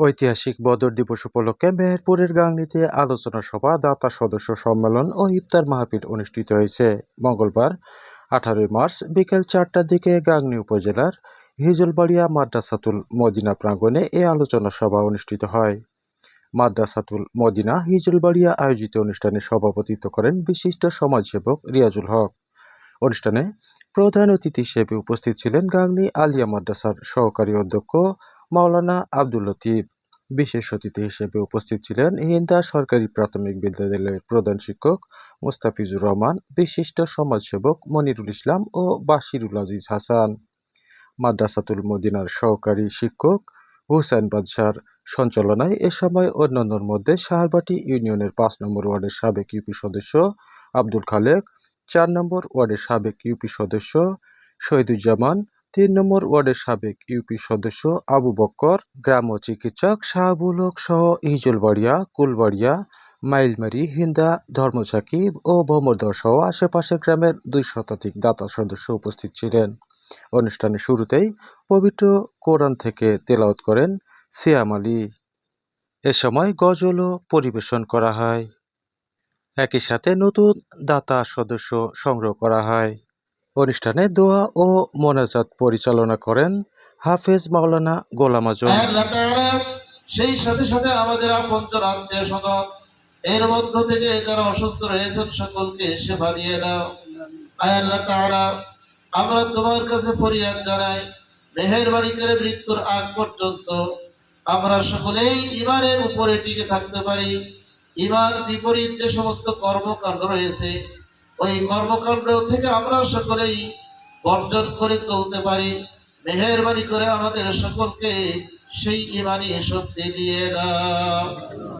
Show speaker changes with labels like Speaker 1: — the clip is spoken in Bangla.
Speaker 1: ঐতিহাসিক বদর দিবস উপলক্ষে মেহেরপুরের গাংনীতে আলোচনা সভা, দাতা সদস্য সম্মেলন ও ইফতার মাহফিল অনুষ্ঠিত হয়েছে। মঙ্গলবার, আঠারোই মার্চ, বিকেল চারটার দিকে গাংনী উপজেলার হিজলবাড়িয়া মাদ্রাসাতুল মদিনা প্রাঙ্গণে এ আলোচনা সভা অনুষ্ঠিত হয়। মাদ্রাসাতুল মদিনা হিজলবাড়িয়া আয়োজিত অনুষ্ঠানে সভাপতিত্ব করেন বিশিষ্ট সমাজসেবক রিয়াজুল হক। অনুষ্ঠানে প্রধান অতিথি হিসেবে উপস্থিত ছিলেন গাংনী আলিয়া মাদ্রাসার সহকারী অধ্যক্ষ মাওলানা আব্দুল লতিফ। বিশেষ অতিথি হিসেবে উপস্থিত ছিলেন হিন্দা সরকারি প্রাথমিক বিদ্যালয়ের প্রধান শিক্ষক মুস্তাফিজুর রহমান, বিশিষ্ট সমাজসেবক মনিরুল ইসলাম ও বাশিরুল আজিজ হাসান। মাদ্রাসাতুল মদিনার সহকারী শিক্ষক হুসাইন বাদশার সঞ্চালনায় এ সময় অন্যান্যর মধ্যে সাহারবাটি ইউনিয়নের পাঁচ নম্বর ওয়ার্ডের সাবেক ইউপি সদস্য আব্দুল খালেক চার নম্বর ওয়ার্ডের সাবেক ইউপি সদস্য শহীদুজ্জামান, তিন নম্বর ওয়ার্ডের সাবেক ইউপি সদস্য আবু বক্কর, গ্রাম ও চিকিৎসক শাহাবুল হক সহ ইজলবাড়িয়া কুলবাড়িয়া, মাইলমারি, হিন্দা ধর্মচাকি ও ভমরদহ সহ আশেপাশের গ্রামের দুই শতাধিক দাতা সদস্য উপস্থিত ছিলেন। অনুষ্ঠানের শুরুতেই পবিত্র কোরআন থেকে তেলাওয়াত করেন সিয়াম আলী। এ সময় গজলও পরিবেশন করা হয়। একই সাথে নতুন দাতা সদস্য সংগ্রহ করা হয়। অনুষ্ঠানে দোয়া ও মোনাজাত পরিচালনা করেন হাফেজ মাওলানা গোলাম
Speaker 2: তাআলা, সেই সাথে সাথে আমাদের আপনজন আত্মীয় স্বজন, এর মধ্য থেকে যারা অসুস্থ রয়েছেন সকলকে সেবা দিয়ে দাও। আল্লাহ তাআলা, আমরা তোমার কাছে ফরিয়াদ জানাই মেহেরবাড়ি করে মৃত্যুর আগ পর্যন্ত আমরা সকলেই ইমানের উপরে টিকে থাকতে পারি। ইমান বিপরীত যে সমস্ত কর্মকাণ্ড রয়েছে, ওই কর্মকাণ্ড থেকে আমরা সকলেই বর্জন করে চলতে পারি। মেহরবানি করে আমাদের সকলকে সেই ইমানি শক্তি দিয়ে দাও।